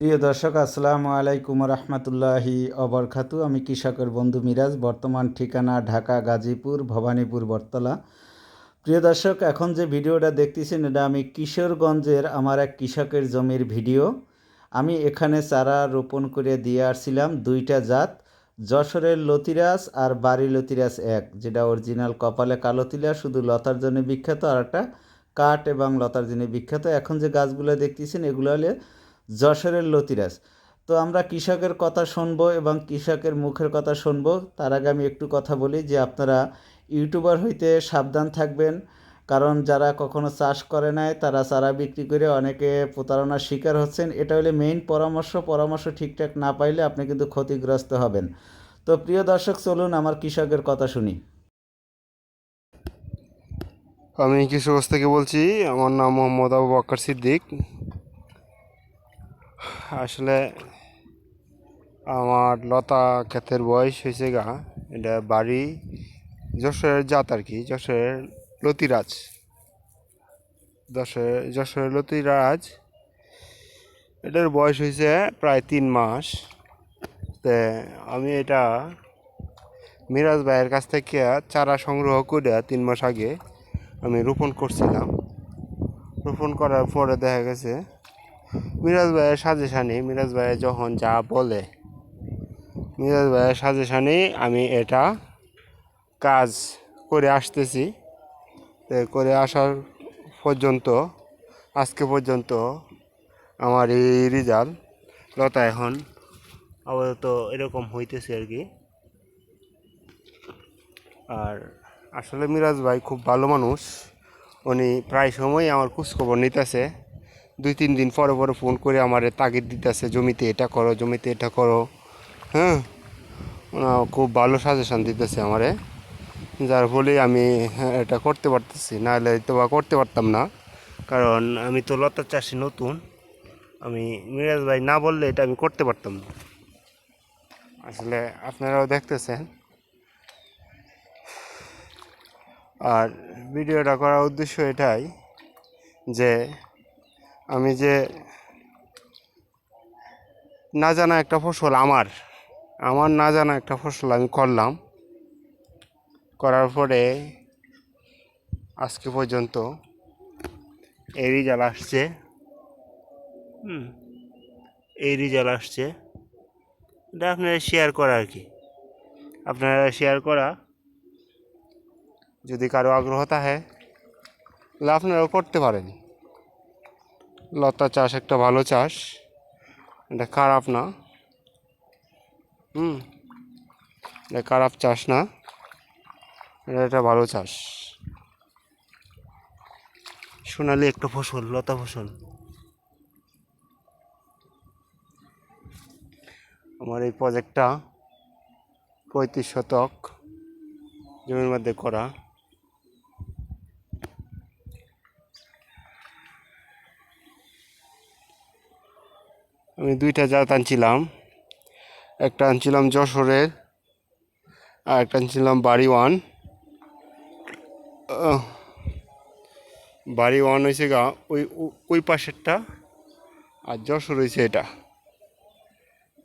প্রিয় দর্শক, আসসালামু আলাইকুম রহমতুল্লাহি অবরখাতু আমি কৃষকের বন্ধু মিরাজ, বর্তমান ঠিকানা ঢাকা, গাজীপুর, ভবানীপুর, বটতলা। প্রিয় দর্শক, এখন যে ভিডিওটা দেখতেছেন, এটা আমি কিশোরগঞ্জের আমার এক কৃষকের জমির ভিডিও। আমি এখানে চারা রোপণ করে দিয়ে আসছিলাম দুইটা জাত, যশোরের লতিরাস আর বাড়ি লতিরাস এক, যেটা অরিজিনাল কপালে কালো তিলা, শুধু লতার জন্য বিখ্যাত, আর একটা কাঠ এবং লতার জন্য বিখ্যাত। এখন যে গাছগুলো দেখতেছেন, এগুলো হলে যশোরের লতিরাজ। তো আমরা কৃষকের কথা শুনব এবং কৃষকের মুখের কথা শুনব। তার আগে আমি একটু কথা বলি যে আপনারা ইউটিউবার হইতে সাবধান থাকবেন, কারণ যারা কখনো চাষ করে নাই, তারা চারা বিক্রি করে অনেকে প্রতারণার শিকার হচ্ছেন। এটা হলে মেইন পরামর্শ। পরামর্শ ঠিকঠাক না পাইলে আপনি কিন্তু ক্ষতিগ্রস্ত হবেন। তো প্রিয় দর্শক, চলুন আমার কৃষকের কথা শুনি। আমি কিশোরগঞ্জ থেকে বলছি, আমার নাম মোহাম্মদ আবু বক্কর সিদ্দিক। আসলে আমার লতা ক্ষেতের বয়স হয়েছে গা, এটা বাড়ি যশোরের জাত আর কি, যশোরের লতিরাজ। যশোরের যশোরের লতিরাজ, এটার বয়স হয়েছে প্রায় তিন মাস। তে আমি এটা মিরাজ ভাইয়ের কাছ থেকে চারা সংগ্রহ করে তিন মাস আগে আমি রোপণ করছিলাম। রোপণ করার পরে দেখা গেছে মিরাজ ভাইয়ের সাজেশানে মিরাজ ভাইয়ের যখন যা বলে, মিরাজ ভাইয়ের সাজেশানে আমি এটা কাজ করে আসতেছি। করে আসার পর্যন্ত, আজকে পর্যন্ত আমার এই রেজাল্ট লতা এখন আপাতত এরকম হইতেছে আর কি। আর আসলে মিরাজ ভাই খুব ভালো মানুষ, উনি প্রায় সময় আমার খোঁজখবর নিতেছে। দুই তিন দিন পরে পরে ফোন করে আমার তাগিদ দিতেছে জমিতে এটা করো জমিতে এটা করো। হ্যাঁ? খুব ভালো সাজেশান দিতেছে আমারে। যার ফলে আমি হ্যাঁ, এটা করতে পারতেছি। নাহলে তো বা করতে পারতাম না। কারণ আমি তো লতার চাষি নতুন। আমি মিরাজ ভাই না বললে এটা আমি করতে পারতাম না। আসলে আপনারাও দেখতেছেন। আর ভিডিওটা করার উদ্দেশ্য এটাই যে আমি যে না জানা একটা ফসল আমার আমার না জানা একটা ফসল আমি করলাম। করার পরে আজকে পর্যন্ত এই রেজাল্ট আসছে। হুম, এই রেজাল্ট আসছে। এটা আপনারা শেয়ার করা আর কি। আপনারা শেয়ার করা। যদি কারও আগ্রহ থাকে, তাহলে আপনারাও করতে পারেন। লতা চাষ একটা ভালো চাষ। এটা খারাপ না। হুম, এটা খারাপ চাষ না। এটা একটা ভালো চাষ। সোনালি একটা ফসল, লতা ফসল। আমার এই প্রজেক্টটা পঁয়ত্রিশ শতক জমির মধ্যে করা। আমি দুইটা জাত আনছিলাম। একটা আনছিলাম যশোরের, আর একটা আনছিলাম বাড়ি ওয়ান বাড়ি ওয়ান হয়েছে গা, ওই ওই পাশেরটা, আর যশোর হয়েছে এটা।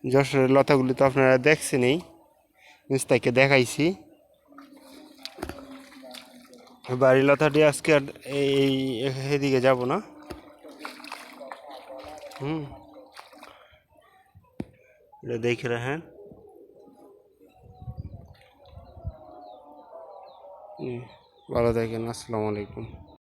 যশোরের লতাগুলি তো আপনারা দেখছেনই থেকে দেখাইছি। বাড়ি লতাটি আজকে আর এই, এদিকে যাব না। হুম। এটা দেখে রাখেন হুম, ভালো থাকেন আসসালামু আলাইকুম